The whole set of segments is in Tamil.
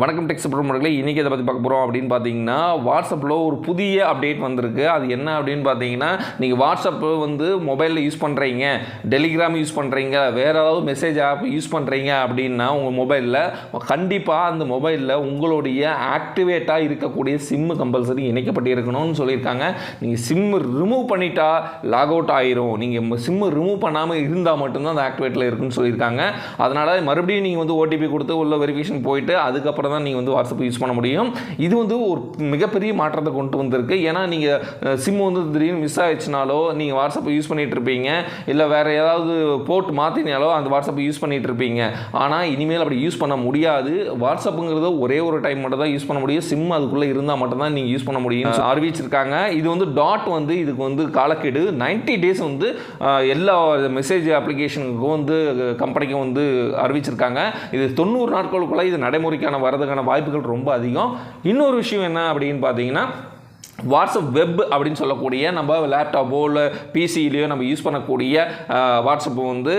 வணக்கம் டெக்ஸ் ப்ரோமோட்டர்களே இன்றைக்கி இதை பற்றி பார்க்க போகிறோம் அப்படின்னு பார்த்தீங்கன்னா வாட்ஸ்அப்பில் ஒரு புதிய அப்டேட் வந்திருக்கு. அது என்ன அப்படின்னு பார்த்தீங்கன்னா நீங்கள் வாட்ஸ்அப் வந்து மொபைலில் யூஸ் பண்ணுறீங்க டெலிகிராம் யூஸ் பண்ணுறீங்க வேறு ஏதாவது மெசேஜ் ஆப் யூஸ் பண்ணுறீங்க அப்படின்னா உங்கள் மொபைலில் கண்டிப்பாக அந்த மொபைலில் உங்களுடைய ஆக்டிவேட்டாக இருக்கக்கூடிய சிம்மு கம்பல்சரி இணைக்கப்பட்டு இருக்கணும்னு சொல்லியிருக்காங்க. நீங்கள் சிம்மு ரிமூவ் பண்ணிட்டா லாக் அவுட் ஆயிரும். நீங்கள் சிம்மு ரிமூவ் பண்ணாமல் இருந்தால் மட்டும்தான் அந்த ஆக்டிவேட்டில் இருக்குன்னு சொல்லியிருக்காங்க. அதனால் மறுபடியும் நீங்கள் வந்து ஓடிபி கொடுத்து உள்ள வெரிஃபிகேஷன் போயிட்டு அதுக்கப்புறம் தான் நீங்கள் வந்து வாட்ஸ்அப் யூஸ் பண்ண முடியும். இது வந்து ஒரு மிகப்பெரிய மாற்றத்தை கொண்டு வந்திருக்கு. ஏன்னா நீங்கள் சிம் வந்து திடீர்னு மிஸ் ஆயிடுச்சுனாலோ நீங்கள் வாட்ஸ்அப் யூஸ் பண்ணிகிட்டு இருப்பீங்க. இல்லை வேறு ஏதாவது போர்ட் மாற்றினாலோ அந்த வாட்ஸ்அப் யூஸ் பண்ணிகிட்டு இருப்பீங்க. ஆனால் இனிமேல் அப்படி யூஸ் பண்ண முடியாது. வாட்ஸ்அப்புங்கிறது ஒரே ஒரு டைம் மட்டும் தான் யூஸ் பண்ண முடியும். சிம் அதுக்குள்ளே இருந்தால் மட்டும்தான் நீங்கள் யூஸ் பண்ண முடியும் அறிவிச்சிருக்காங்க. இது வந்து டாட் வந்து இதுக்கு வந்து காலக்கெடு. 90 டேஸ் வந்து எல்லா மெசேஜ் அப்ளிகேஷனுக்கும் வந்து கம்பெனிக்கும் வந்து அறிவிச்சிருக்காங்க. இது தொண்ணூறு நாட்களுக்குள்ளே இது நடைமுறைக்கான வரதுக்கான வாய்ப்புகள் ரொம்ப அதிகம். இன்னொரு விஷயம் என்ன அப்படின்னு பார்த்தீங்கன்னா வாட்ஸ்அப் வெப் அப்படின்னு சொல்லக்கூடிய நம்ம லேப்டாப்போ இல்லை பிசியிலையோ நம்ம யூஸ் பண்ணக்கூடிய வாட்ஸ்அப் வந்து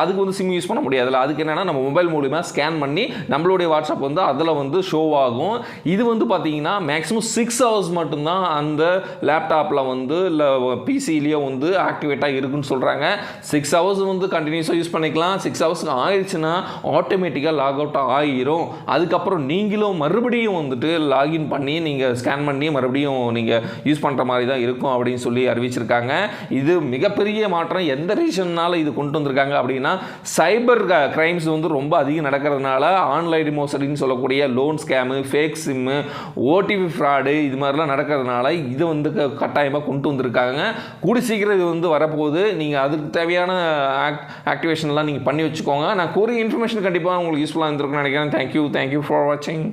அதுக்கு வந்து சிம் யூஸ் பண்ண முடியாதுல்ல. அதுக்கு என்னென்னா நம்ம மொபைல் மூலிமா ஸ்கேன் பண்ணி நம்மளுடைய வாட்ஸ்அப் வந்து அதில் வந்து ஷோ ஆகும். இது வந்து பார்த்தீங்கன்னா மேக்ஸிமம் சிக்ஸ் ஹவர்ஸ் மட்டும்தான் அந்த லேப்டாப்பில் வந்து இல்லை பிசியிலையோ வந்து ஆக்டிவேட்டாக இருக்குன்னு சொல்கிறாங்க சிக்ஸ் ஹவர்ஸ் வந்து கண்டினியூஸாக யூஸ் பண்ணிக்கலாம். சிக்ஸ் ஹவர்ஸ்க்கு ஆயிடுச்சுன்னா ஆட்டோமேட்டிக்காக லாக் அவுட் ஆகிரும் அதுக்கப்புறம் நீங்களும் மறுபடியும் வந்துட்டு லாகின் பண்ணி நீங்கள் ஸ்கேன் பண்ணி மறுபடியும் நீங்கள் யூஸ் பண்ணுற மாதிரி தான் இருக்கும் அப்படின்னு சொல்லி அறிவிச்சிருக்காங்க. இது மிகப்பெரிய மாற்றம். எந்த ரீசன்னால இது கொண்டு வந்திருக்காங்க அப்படின்னா சைபர் கிரைம்ஸ் வந்து ரொம்ப அதிகம் நடக்கிறதுனால ஆன்லைன் மோசடின்னு சொல்லக்கூடிய loan scam fake sim OTP fraud இது மாதிரிலாம் நடக்கிறதுனால இதை வந்து க- கட்டாயமாக கொண்டு வந்திருக்காங்க. கூடி சீக்கிரம் இது வந்து வரப்போகுது. நீங்கள் அதுக்கு தேவையான ஆக் ஆக்டிவேஷன்லாம் நீங்கள் பண்ணி வச்சுக்கோங்க. நான் கூறிய இன்ஃபர்மேஷன் கண்டிப்பாக உங்களுக்கு யூஸ்ஃபுல்லாக இருந்திருக்குன்னு நினைக்கிறேன். தேங்க்யூ தேங்க்யூ ஃபார் வாட்சிங்